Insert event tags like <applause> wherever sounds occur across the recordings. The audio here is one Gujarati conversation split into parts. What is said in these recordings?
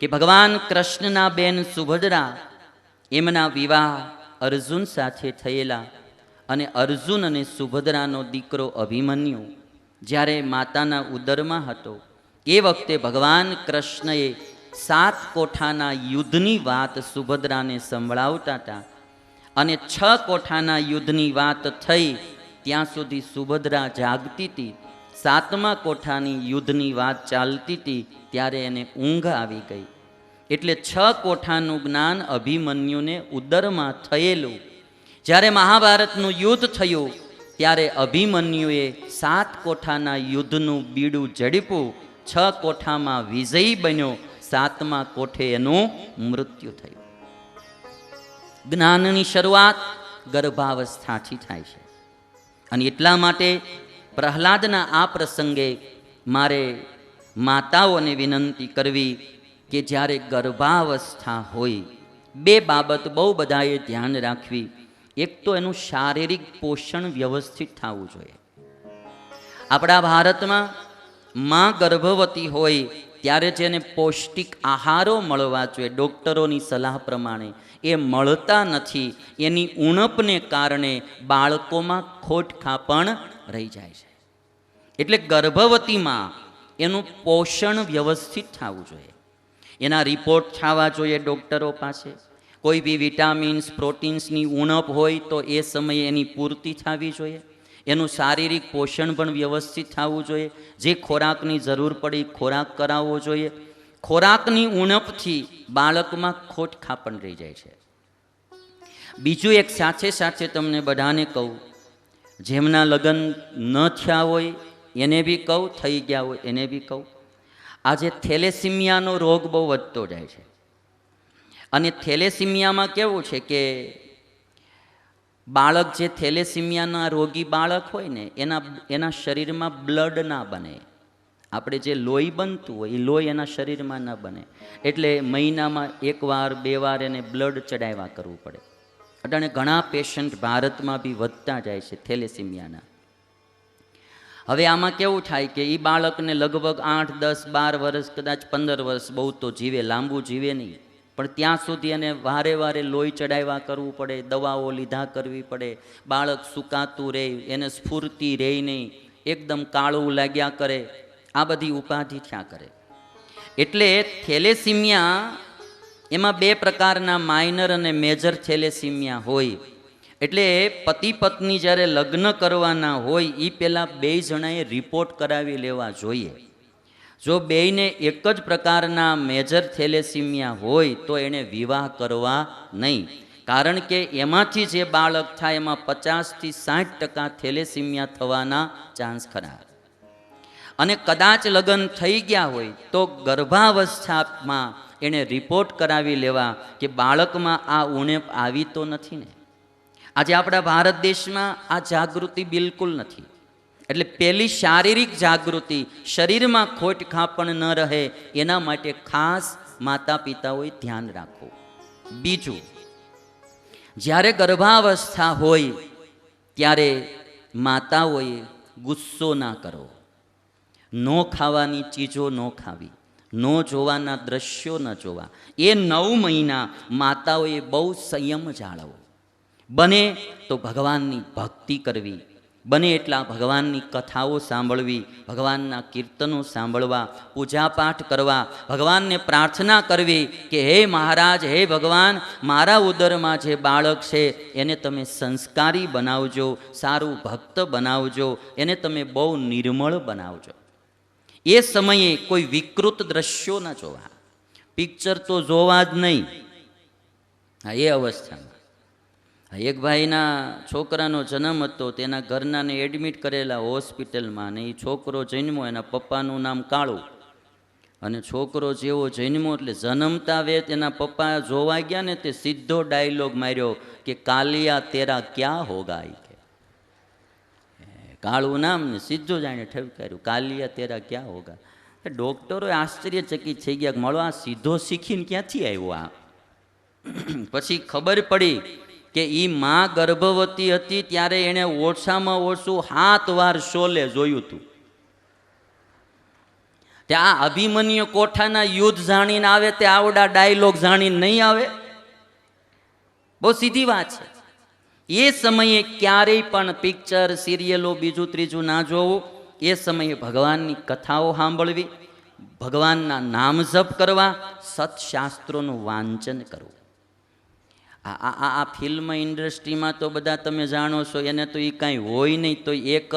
કે ભગવાન કૃષ્ણના બેન સુભદ્રા એમના વિવાહ અર્જુન સાથે થયેલા અને અર્જુન અને સુભદ્રાનો દીકરો અભિમન્યુ જ્યારે માતાના ઉદરમાં હતો, એ વખતે ભગવાન કૃષ્ણએ સાત કોઠાના યુદ્ધની વાત સુભદ્રાને સંભળાવતા હતા અને છ કોઠાના યુદ્ધની વાત થઈ, ત્યાં સુધી સુભદ્રા જાગતી હતી. સાતમા કોઠાની યુદ્ધની વાત ચાલતી હતી, ત્યારે એને ઊંઘ આવી ગઈ. એટલે છ કોઠાનું જ્ઞાન અભિમન્યુને ઉદરમાં થયેલું. જ્યારે મહાભારતનું યુદ્ધ થયું, ત્યારે અભિમન્યુએ સાત કોઠાના યુદ્ધનું બીડું ઝડપ્યું. છ કોઠામાં વિજયી બન્યો. સાતમા કોઠે એનું મૃત્યુ થયું. જ્ઞાનની શરૂઆત ગર્ભાવસ્થાથી થાય છે. અને એટલા માટે પ્રહલાદના આ પ્રસંગે મારે માતાઓને વિનંતી કરવી કે જ્યારે ગર્ભાવસ્થા હોય, બે બાબત બહુ બધાએ ધ્યાન રાખવી. એક તો એનું શારીરિક પોષણ વ્યવસ્થિત થવું જોઈએ. આપણા ભારતમાં માં ગર્ભવતી હોય ત્યારે જેને પૌષ્ટિક આહારો મળવા જોઈએ. ડૉક્ટરોની સલાહ પ્રમાણે એ મળતા નથી. એની ઉણપને કારણે બાળકોમાં ખોટખાપણ રહી જાય છે. એટલે ગર્ભવતીમાં એનું પોષણ વ્યવસ્થિત થવું જોઈએ. એના રિપોર્ટ થવા જોઈએ ડૉક્ટરો પાસે. કોઈ બી વિટામિન્સ પ્રોટીન્સની ઉણપ હોય તો એ સમયે એની પૂર્તિ થવી જોઈએ. એનું શારીરિક પોષણ પણ વ્યવસ્થિત થવું જોઈએ. જે ખોરાકની જરૂર પડી ખોરાક કરાવવો જોઈએ. ખોરાકની ઉણપથી બાળકમાં ખોટ ખાપણ રહી જાય છે. બીજું એક સાથે સાથે તમને બધાને કહું. જેમના લગ્ન ન થયા હોય એને બી કહું, થઈ ગયા હોય એને બી કહું. આજે થેલેસીમિયાનો રોગ બહુ વધતો જાય છે. અને થેલેસિમિયામાં કેવું છે કે બાળક જે થેલેસિમિયાના રોગી બાળક હોય ને, એના એના શરીરમાં બ્લડ ના બને. આપણે જે લોહી બનતું હોય, એ લોહી એના શરીરમાં ન બને. એટલે મહિનામાં એકવાર, બે વાર એને બ્લડ ચડાવ્યા કરવું પડે. અટાણે ઘણા પેશન્ટ ભારતમાં બી વધતા જાય છે થેલેસીમિયાના. હવે આમાં કેવું થાય કે એ બાળકને લગભગ આઠ, દસ, બાર વર્ષ, કદાચ પંદર વર્ષ બહુ તો જીવે, લાંબુ જીવે નહીં. પણ ત્યાં સુધી એને વારે વારે લોહી ચડાવ્યા કરવું પડે, દવાઓ લીધા કરવી પડે, બાળક સુકાતું રહે, એને સ્ફૂર્તિ રહે નહીં, એકદમ કાળું લાગ્યા કરે, આ બધી ઉપાધિ થયા કરે. એટલે થેલેસીમિયા, એમાં બે પ્રકારના માઇનર અને મેજર થેલેસીમિયા હોય. એટલે પતિ પત્ની જ્યારે લગ્ન કરવાના હોય એ પહેલાં બે જણાએ રિપોર્ટ કરાવી લેવા જોઈએ. જો બેયને એક જ પ્રકારના મેજર થેલેસીમિયા હોય, તો એણે વિવાહ કરવા નહીં. કારણ કે એમાંથી જે બાળક થાય, એમાં પચાસથી સાઠ ટકા થેલેસીમિયા થવાના ચાન્સ ખરા. અને કદાચ લગ્ન થઈ ગયા હોય, તો ગર્ભાવસ્થામાં એણે રિપોર્ટ કરાવી લેવા કે બાળકમાં આ ઉણેપ આવી તો નથી ને? આજે આપણા ભારત દેશમાં આ જાગૃતિ બિલકુલ નથી. એટલે પહેલી શારીરિક જાગૃતિ શરીરમાં ખોટ ખાપણ ન રહે, એના માટે ખાસ માતા પિતાઓએ ધ્યાન રાખવું. બીજું, જ્યારે ગર્ભાવસ્થા હોય, ત્યારે માતાઓએ ગુસ્સો ના કરવો ન ખાવાની ચીજો ન ખાવી, ન જોવાના દ્રશ્યો ન જોવા. એ નવ મહિના માતાઓએ બહુ સંયમ જાળવવો બને તો ભગવાનની ભક્તિ કરવી. બને એટલા ભગવાનની કથાઓ સાંભળવી, ભગવાનના કીર્તનો સાંભળવા, પૂજાપાઠ કરવા, ભગવાનને પ્રાર્થના કરવી કે, હે મહારાજ, હે ભગવાન, મારા ઉદરમાં જે બાળક છે, એને તમે સંસ્કારી બનાવજો, સારું ભક્ત બનાવજો, એને તમે બહુ નિર્મળ બનાવજો. એ સમયે કોઈ વિકૃત દ્રશ્યો ન જોવા. પિક્ચર તો જોવા જ નહીં. હા, એ અવસ્થામાં. એક ભાઈના છોકરાનો જન્મ હતો, તેના ઘરનાને એડમિટ કરેલા હોસ્પિટલમાં અને એ છોકરો જન્મો એના પપ્પાનું નામ કાળું. અને છોકરો જેવો જન્મો એટલે જન્મતા વે તેના પપ્પા જોવા ગયા ને તે સીધો ડાયલોગ માર્યો કે, કાલિયા તેરા ક્યાં હોગા ઈ કે? કાળું નામ ને સીધો જાણે ઠેવકાર્યું કાલિયા તેરા ક્યાં હોગા? ડોક્ટરોએ આશ્ચર્યચકિત થઈ ગયા મળો આ સીધો શીખીને ક્યાંથી આવ્યો આ? <clears throat> પછી ખબર પડી કે એ માં ગર્ભવતી હતી ત્યારે એણે ઓછામાં ઓછું સાત વાર શોલે જોયું હતું તે આ અભિમન્યુ કોઠાના યુદ્ધ જાણીને આવે, તે આવડા ડાયલોગ જાણીને નહીં આવે? બહુ સીધી વાત છે. એ સમયે ક્યારેય પણ પિક્ચર, સિરિયલો, બીજું ત્રીજું ના જોવું. એ સમયે ભગવાનની કથાઓ સાંભળવી, ભગવાનના નામ જપ કરવા, સત્શાસ્ત્રોનું વાંચન કરવું. આ આ, આ- ફિલ્મ ઇન્ડસ્ટ્રીમાં તો બધા તમે જાણો છો, એને તો એ કાંઈ હોય નહીં, તો એક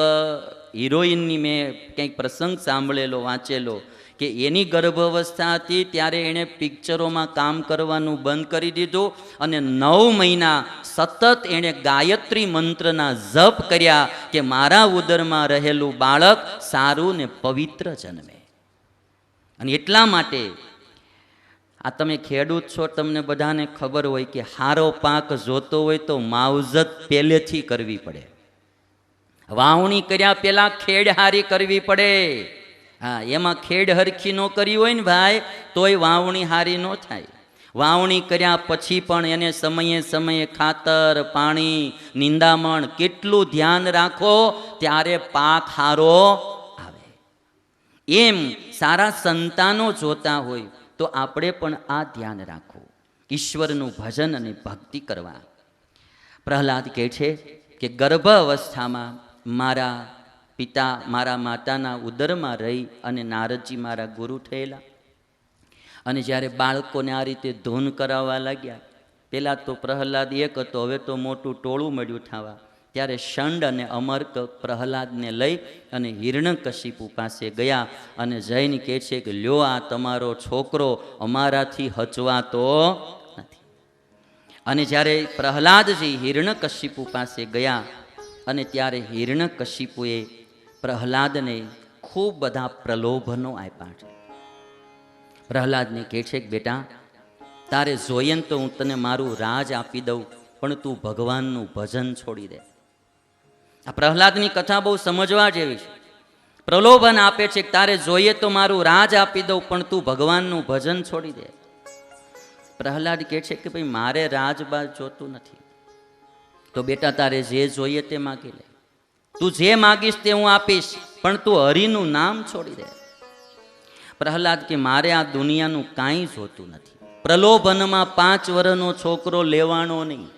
હિરોઈનની મેં કંઈક પ્રસંગ સાંભળેલો, વાંચેલો, કે એની ગર્ભાવસ્થા હતી ત્યારે એણે પિક્ચરોમાં કામ કરવાનું બંધ કરી દીધું અને નવ મહિના સતત એણે ગાયત્રી મંત્રના જપ કર્યા કે મારા ઉદરમાં રહેલું બાળક સારું ને પવિત્ર જન્મે. અને એટલા માટે આ તમે ખેડૂત છો, તમને બધાને ખબર હોય કે હારો પાક જોતો હોય તો માવજત પહેલેથી કરવી પડે. વાવણી કર્યા પહેલાં ખેડ હારી કરવી પડે. હા, એમાં ખેડ હરખી ન કરી હોય ને ભાઈ, તોય વાવણી હારી ન થાય. વાવણી કર્યા પછી પણ એને સમયે સમયે ખાતર, પાણી, નિંદામણ કેટલું ધ્યાન રાખો, ત્યારે પાક હારો આવે. એમ સારા સંતાનો જોતા હોય. તો આપણે પણ આ ધ્યાન રાખવું. ઈશ્વરનું ભજન અને ભક્તિ કરવા. પ્રહલાદ કહે છે કે ગર્ભ અવસ્થામાં મારા પિતા મારા માતાના ઉદરમાં રહી અને નારદજી મારા ગુરુ થયેલા. અને જ્યારે બાળકોને આ રીતે ધૂન કરાવવા લાગ્યા, પહેલાં તો પ્રહલાદ એક હતો, હવે તો મોટું ટોળું મળ્યું થવા ત્યારે શંડ અને અમર્ક પ્રહલાદને લઈ અને હિરણકશિપુ પાસે ગયા અને જૈન કહે છે કે, લ્યો આ તમારો છોકરો અમારાથી હચવાતો નથી. અને જ્યારે પ્રહલાદજી હિરણકશિપુ પાસે ગયા અને ત્યારે હિરણકશિપુએ પ્રહલાદને ખૂબ બધા પ્રલોભનો આપ્યા છે. પ્રહલાદને કહે છે કે, બેટા, તારે જોઈએ તો હું તને મારું રાજ આપી દઉં, પણ તું ભગવાનનું ભજન છોડી દે. આ પ્રહલાદની કથા બહુ સમજવા જેવી છે. પ્રલોભન આપે છે તારે જોઈએ તો મારું રાજ આપી દઉં, પણ તું ભગવાનનું ભજન છોડી દે. પ્રહલાદ કહે છે કે ભાઈ, મારે રાજબાજ જોતું નથી. તો બેટા, તારે જે જોઈએ તે માગી લે. તું જે માગીશ તે હું આપીશ, પણ તું હરિનું નામ છોડી દે. પ્રહલાદ કે, મારે આ દુનિયાનું કાંઈ જોતું નથી. પ્રલોભનમાં પાંચ વર્ષનો છોકરો લેવાનો નહીં.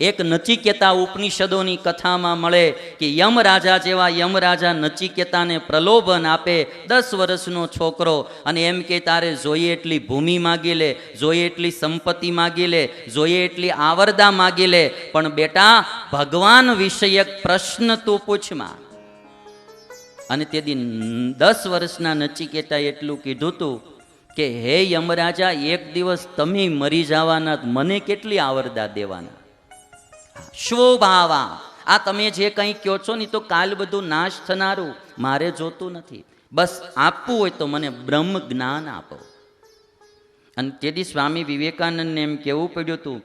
એક નચિકેતા ઉપનિષદોની કથામાં મળે કે યમ રાજા જેવા યમરાજા નચિકેતાને પ્રલોભન આપે દસ વર્ષનો છોકરો. અને એમ કે, તારે જોઈએ એટલી ભૂમિ માગી લે, જોઈએ એટલી સંપત્તિ માગી લે, જોઈએ એટલી આવરદા માગી લે. પણ બેટા, ભગવાન વિષયક પ્રશ્ન તું પૂછમાં અને તે દી દસ વર્ષના નચિકેતા એટલું કીધું તું કે, હે યમરાજા, એક દિવસ તમે મરી જવાના, મને કેટલી આવરદા દેવાના? શોભાવા. આ તમે જે કંઈ કહો છો ને તો કાલ બધું નાશ થનારું. મારે જોતું નથી. બસ આપવું હોય તો મને બ્રહ્મ જ્ઞાન આપો. અને તેથી સ્વામી વિવેકાનંદને એમ કહેવું પડ્યું હતું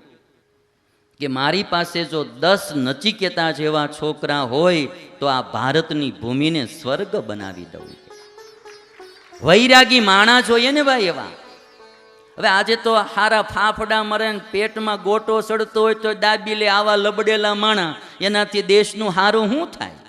કે મારી પાસે જો દસ નચિકેતા જેવા છોકરા હોય, તો આ ભારતની ભૂમિને સ્વર્ગ બનાવી દઉં. વૈરાગી માણા જોઈએ ને ભાઈ એવા. હવે આજે તો હારા ફાફડા મરે પેટમાં ગોટો સડતો હોય તો દાબીલે આવા લબડેલા માણા. એનાથી દેશનું હારું શું થાય?